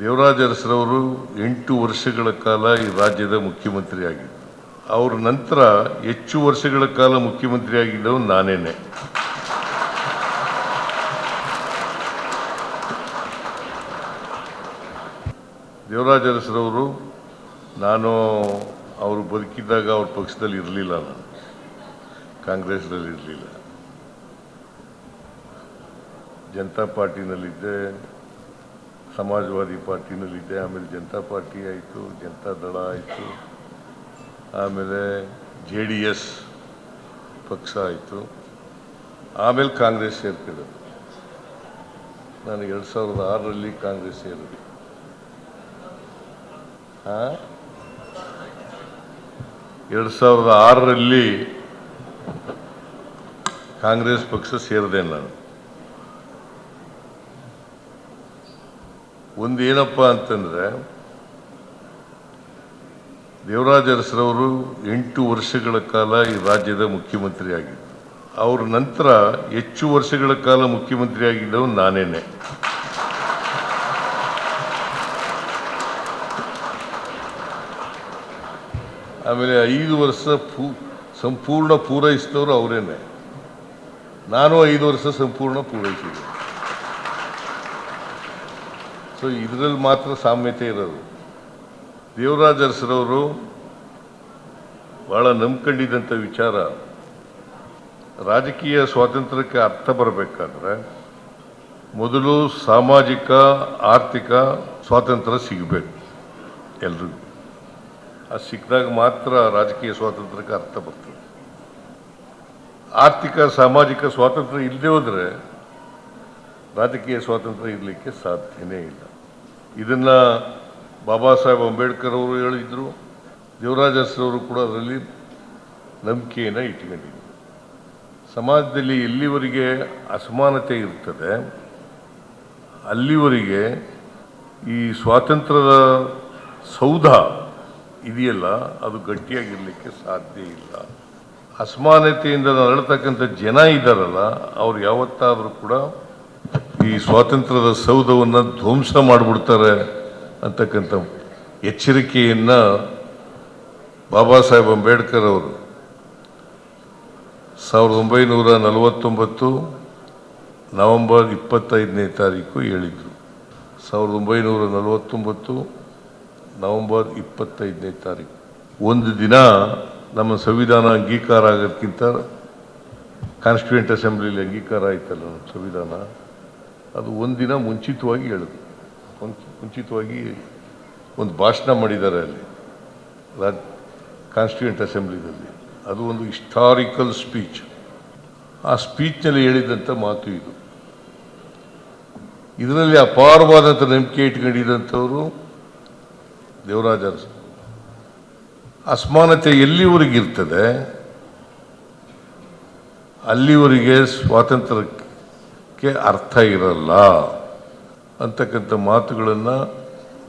ದೇವರಾಜ ಅರಸರವರು ಎಂಟು ವರ್ಷಗಳ ಕಾಲ ಈ ರಾಜ್ಯದ ಮುಖ್ಯಮಂತ್ರಿ ಆಗಿದ್ದರು ಅವ್ರ ನಂತರ ಹೆಚ್ಚು ವರ್ಷಗಳ ಕಾಲ ಮುಖ್ಯಮಂತ್ರಿ ಆಗಿದ್ದವು ನಾನೇನೆ. ದೇವರಾಜ ಅರಸರವರು ನಾನು ಅವರು ಬದುಕಿದ್ದಾಗ ಅವ್ರ ಪಕ್ಷದಲ್ಲಿ ಇರಲಿಲ್ಲ ನಾನು. ಕಾಂಗ್ರೆಸ್ನಲ್ಲಿ ಇರಲಿಲ್ಲ ಜನತಾ ಪಾರ್ಟಿನಲ್ಲಿದ್ದೆ. ಸಮಾಜವಾದಿ ಪಾರ್ಟಿನಲ್ಲಿದ್ದೆ, ಆಮೇಲೆ ಜನತಾ ಪಾರ್ಟಿ ಆಯಿತು, ಜನತಾ ದಳ ಆಯಿತು, ಆಮೇಲೆ ಜೆ ಡಿ ಎಸ್ ಪಕ್ಷ ಆಯಿತು, ಆಮೇಲೆ ಕಾಂಗ್ರೆಸ್ ಸೇರ್ಕೊಂಡೆ ನಾನು ಎರಡು ಸಾವಿರದ ಆರರಲ್ಲಿ ಕಾಂಗ್ರೆಸ್ ಸೇರಿದೆ. ಹಾಂ ಎರಡು ಸಾವಿರದ ಆರರಲ್ಲಿ ಕಾಂಗ್ರೆಸ್ ಪಕ್ಷ ಸೇರಿದೆ ನಾನು. ಒಂದು ಏನಪ್ಪ ಅಂತಂದ್ರೆ ದೇವರಾಜ ಅರಸರವರು ಎಂಟು ವರ್ಷಗಳ ಕಾಲ ಈ ರಾಜ್ಯದ ಮುಖ್ಯಮಂತ್ರಿ ಆಗಿದ್ದರು. ಅವ್ರ ನಂತರ ಹೆಚ್ಚು ವರ್ಷಗಳ ಕಾಲ ಮುಖ್ಯಮಂತ್ರಿ ಆಗಿದ್ದವನು ನಾನೇನೆ. ಆಮೇಲೆ ಐದು ವರ್ಷ ಪೂ, ಸಂಪೂರ್ಣ ಪೂರೈಸಿದವರು ಅವರೇನೆ. ನಾನು ಐದು ವರ್ಷ ಸಂಪೂರ್ಣ ಪೂರೈಸಿದೆ ಸೊ ಇದರಲ್ಲಿ ಮಾತ್ರ ಸಾಮ್ಯತೆ ಇರೋದು. ದೇವರಾಜ ಅರಸರವರು ಬಹಳ ನಂಬ್ಕೊಂಡಿದ್ದಂಥ ವಿಚಾರ. ರಾಜಕೀಯ ಸ್ವಾತಂತ್ರ್ಯಕ್ಕೆ ಅರ್ಥ ಬರಬೇಕಾದ್ರೆ ಮೊದಲು ಸಾಮಾಜಿಕ, ಆರ್ಥಿಕ ಸ್ವಾತಂತ್ರ್ಯ ಸಿಗಬೇಕು ಎಲ್ರಿಗೂ. ಅದು ಸಿಕ್ಕಿದಾಗ ಮಾತ್ರ ರಾಜಕೀಯ ಸ್ವಾತಂತ್ರ್ಯಕ್ಕೆ ಅರ್ಥ ಬರ್ತದೆ. ಆರ್ಥಿಕ, ಸಾಮಾಜಿಕ ಸ್ವಾತಂತ್ರ್ಯ ಇಲ್ಲದೆ ಹೋದರೆ ರಾಜಕೀಯ ಸ್ವಾತಂತ್ರ್ಯ ಇರಲಿಕ್ಕೆ ಸಾಧ್ಯನೇ ಇಲ್ಲ. ಇದನ್ನು ಬಾಬಾ ಸಾಹೇಬ್ ಅಂಬೇಡ್ಕರ್ ಅವರು ಹೇಳಿದ್ರು ದೇವರಾಜಸ್ರವರು ಕೂಡ ಅದರಲ್ಲಿ ನಂಬಿಕೆಯನ್ನು ಇಟ್ಕೊಂಡಿದ್ರು. ಸಮಾಜದಲ್ಲಿ ಎಲ್ಲಿವರೆಗೆ ಅಸಮಾನತೆ ಇರ್ತದೆ, ಅಲ್ಲಿವರೆಗೆ ಈ ಸ್ವಾತಂತ್ರ್ಯದ ಸೌಧ ಇದೆಯಲ್ಲ, ಅದು ಗಟ್ಟಿಯಾಗಿರಲಿಕ್ಕೆ ಸಾಧ್ಯ ಇಲ್ಲ. ಅಸಮಾನತೆಯಿಂದ ನರಳತಕ್ಕಂಥ ಜನ ಇದ್ದಾರಲ್ಲ, ಅವ್ರು ಯಾವತ್ತಾದರೂ ಕೂಡ ಈ ಸ್ವಾತಂತ್ರ್ಯದ ಸೌಧವನ್ನು ಧ್ವಂಸ ಮಾಡಿಬಿಡ್ತಾರೆ ಅಂತಕ್ಕಂಥ ಎಚ್ಚರಿಕೆಯನ್ನು ಬಾಬಾ ಸಾಹೇಬ್ ಅಂಬೇಡ್ಕರ್ ಅವರು. ಸಾವಿರದ ಒಂಬೈನೂರ ನಲವತ್ತೊಂಬತ್ತು ನವಂಬರ್ ಇಪ್ಪತ್ತೈದನೇ ತಾರೀಕು ಹೇಳಿದರು. ಸಾವಿರದ ಒಂಬೈನೂರ ನಲವತ್ತೊಂಬತ್ತು ನವಂಬರ್ ಇಪ್ಪತ್ತೈದನೇ ತಾರೀಕು. ಒಂದು ದಿನ ನಮ್ಮ ಸಂವಿಧಾನ ಅಂಗೀಕಾರ ಆಗೋದಕ್ಕಿಂತ ಕಾನ್ಸ್ಟಿಟ್ಯೂಂಟ್ ಅಸೆಂಬ್ಲಿಲಿ ಅಂಗೀಕಾರ ಆಯ್ತಲ್ಲ ನಮ್ಮ ಸಂವಿಧಾನ? ಅದು ಒಂದಿನ ಮುಂಚಿತವಾಗಿ ಹೇಳಿದ್ರು ಒಂದು ಮುಂಚಿತವಾಗಿ ಒಂದು ಭಾಷಣ ಮಾಡಿದ್ದಾರೆ ಅಲ್ಲಿ, ರಾಜ್ ಕಾನ್ಸ್ಟಿಟ್ಯೂಂಟ್ ಅಸೆಂಬ್ಲಿದಲ್ಲಿ. ಅದು ಒಂದು ಹಿಸ್ಟಾರಿಕಲ್ ಸ್ಪೀಚ್. ಆ ಸ್ಪೀಚ್ನಲ್ಲಿ ಹೇಳಿದಂಥ ಮಾತು ಇದು. ಇದರಲ್ಲಿ ಅಪಾರವಾದಂಥ ನಂಬಿಕೆ ಇಟ್ಕೊಂಡಿದ್ದಂಥವರು ದೇವರಾಜ ಅಸಮಾನತೆ ಎಲ್ಲಿವರೆಗಿರ್ತದೆ, ಅಲ್ಲಿವರೆಗೆ ಅಲ್ಲಿವರೆಗೆ ಸ್ವಾತಂತ್ರ್ಯಕ್ಕೆ ಅರ್ಥ ಇರಲ್ಲ. ಅಂತಕ್ಕಂಥ ಮಾತುಗಳನ್ನು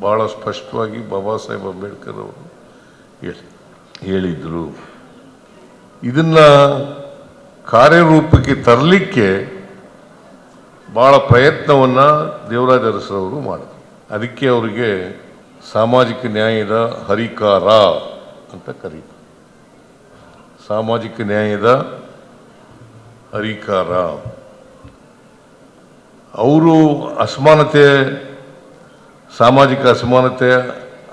ಭಾಳ ಸ್ಪಷ್ಟವಾಗಿ ಬಾಬಾ ಸಾಹೇಬ್ ಅಂಬೇಡ್ಕರ್ ಅವರು ಹೇಳಿ, ಹೇಳಿದರು. ಇದನ್ನು ಕಾರ್ಯರೂಪಕ್ಕೆ ತರಲಿಕ್ಕೆ ಭಾಳ ಪ್ರಯತ್ನವನ್ನು ದೇವರಾಜ ಅರಸರವರು ಮಾಡಿದ್ರು. ಅದಕ್ಕೆ ಅವರಿಗೆ ಸಾಮಾಜಿಕ ನ್ಯಾಯದ ಹರಿಕಾರ ಅಂತ ಕರೀತಾರೆ ಸಾಮಾಜಿಕ ನ್ಯಾಯದ ಹರಿಕಾರ. ಅವರು ಅಸಮಾನತೆ, ಸಾಮಾಜಿಕ ಅಸಮಾನತೆ,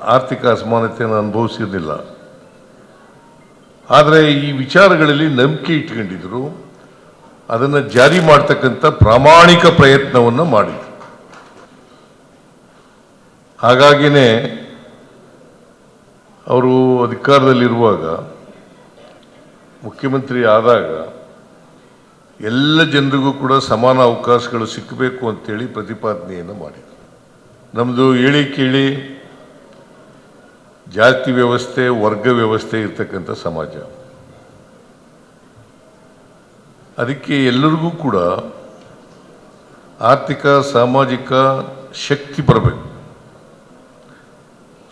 ಆರ್ಥಿಕ ಅಸಮಾನತೆಯನ್ನು ಅನುಭವಿಸಿರಲಿಲ್ಲ. ಆದರೆ ಈ ವಿಚಾರಗಳಲ್ಲಿ ನಂಬಿಕೆ ಇಟ್ಕೊಂಡಿದ್ರು. ಅದನ್ನು ಜಾರಿ ಮಾಡ್ತಕ್ಕಂಥ ಪ್ರಾಮಾಣಿಕ ಪ್ರಯತ್ನವನ್ನು ಮಾಡಿದ್ರು. ಹಾಗಾಗಿನೇ ಅವರು ಅಧಿಕಾರದಲ್ಲಿರುವಾಗ ಮುಖ್ಯಮಂತ್ರಿ ಆದಾಗ ಎಲ್ಲ ಜನರಿಗೂ ಕೂಡ ಸಮಾನ ಅವಕಾಶಗಳು ಸಿಕ್ಕಬೇಕು ಅಂತೇಳಿ ಪ್ರತಿಪಾದನೆಯನ್ನು ಮಾಡಿದರು. ನಮ್ಮದು ಹೇಳಿ ಕೇಳಿ ಜಾತಿ ವ್ಯವಸ್ಥೆ, ವರ್ಗ ವ್ಯವಸ್ಥೆ ಇರ್ತಕ್ಕಂಥ ಸಮಾಜ. ಅದಕ್ಕೆ ಎಲ್ಲರಿಗೂ ಕೂಡ ಆರ್ಥಿಕ, ಸಾಮಾಜಿಕ ಶಕ್ತಿ ಬರಬೇಕು.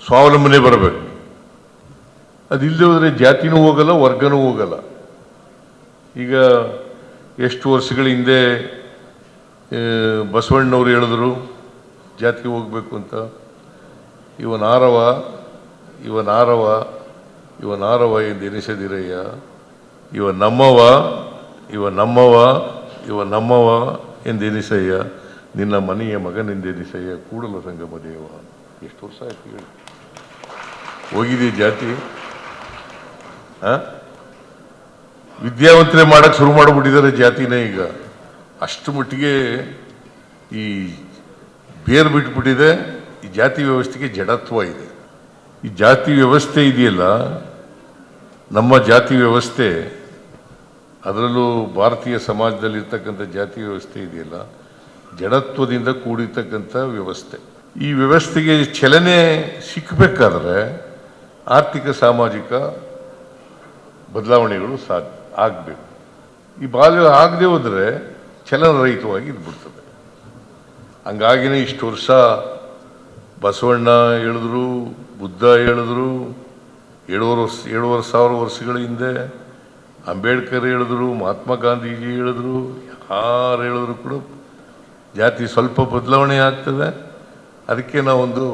ಸ್ವಾವಲಂಬನೆ ಬರಬೇಕು. ಅದಿಲ್ಲದೆ ಹೋದರೆ ಜಾತಿನೂ ಹೋಗಲ್ಲ, ವರ್ಗನೂ ಹೋಗಲ್ಲ. ಈಗ ಎಷ್ಟು ವರ್ಷಗಳ ಹಿಂದೆ ಬಸವಣ್ಣವ್ರು ಹೇಳಿದ್ರು ಜಾತಿಗೆ ಹೋಗಬೇಕು ಅಂತ. ಇವನಾರವ ಇವನಾರವ ಇವನಾರವ ಎಂದೆನಿಸದಿರಯ್ಯ ಇವ ನಮ್ಮವ ಇವ ನಮ್ಮವ ಇವ ನಮ್ಮವ ಎಂದೆನಿಸಯ್ಯ ನಿನ್ನ ಮನೆಯ ಮಗನೆಂದೆನಿಸಯ್ಯ ಕೂಡಲ ಸಂಗಮ ದೇವ ಎಷ್ಟು ವರ್ಷ ಆಯ್ತು ಹೇಳಿ. ಹೋಗಿದೆ ಜಾತಿ ಆ? ವಿದ್ಯಾವಂತರೇ ಮಾಡಕ್ಕೆ ಶುರು ಮಾಡಿಬಿಟ್ಟಿದ್ದಾರೆ ಜಾತಿನೇ ಈಗ. ಅಷ್ಟು ಮಟ್ಟಿಗೆ ಈ ಬೇರು ಬಿಟ್ಬಿಟ್ಟಿದೆ. ಈ ಜಾತಿ ವ್ಯವಸ್ಥೆಗೆ ಜಡತ್ವ ಇದೆ. ಈ ಜಾತಿ ವ್ಯವಸ್ಥೆ ಇದೆಯಲ್ಲ, ನಮ್ಮ ಜಾತಿ ವ್ಯವಸ್ಥೆ, ಅದರಲ್ಲೂ ಭಾರತೀಯ ಸಮಾಜದಲ್ಲಿರ್ತಕ್ಕಂಥ ಜಾತಿ ವ್ಯವಸ್ಥೆ ಇದೆಯಲ್ಲ, ಜಡತ್ವದಿಂದ ಕೂಡಿರ್ತಕ್ಕಂಥ ವ್ಯವಸ್ಥೆ. ಈ ವ್ಯವಸ್ಥೆಗೆ ಚಲನೆ ಸಿಕ್ಕಬೇಕಾದ್ರೆ ಆರ್ಥಿಕ, ಸಾಮಾಜಿಕ ಬದಲಾವಣೆಗಳು ಸಾಧ್ಯ. ಆಗಬೇಕು. ಈ ಬಾಲ್ಯ ಆಗದೆ ಹೋದರೆ ಚಲನರಹಿತವಾಗಿ ಇದ್ಬಿಡ್ತದೆ ಹಂಗಾಗಿನೇ ಇಷ್ಟು ವರ್ಷ ಬಸವಣ್ಣ ಹೇಳಿದ್ರು, ಬುದ್ಧ ಹೇಳಿದ್ರು, ಏಳುವರೆ ವರ್ಷ, ಏಳುವರೆ ಸಾವಿರ ವರ್ಷಗಳ ಹಿಂದೆ ಅಂಬೇಡ್ಕರ್ ಹೇಳಿದ್ರು, ಮಹಾತ್ಮ ಗಾಂಧೀಜಿ ಹೇಳಿದ್ರು, ಯಾರು ಹೇಳಿದ್ರು ಕೂಡ ಜಾತಿ ಸ್ವಲ್ಪ ಬದಲಾವಣೆ ಆಗ್ತದೆ. ಅದಕ್ಕೆ ನಾವೊಂದು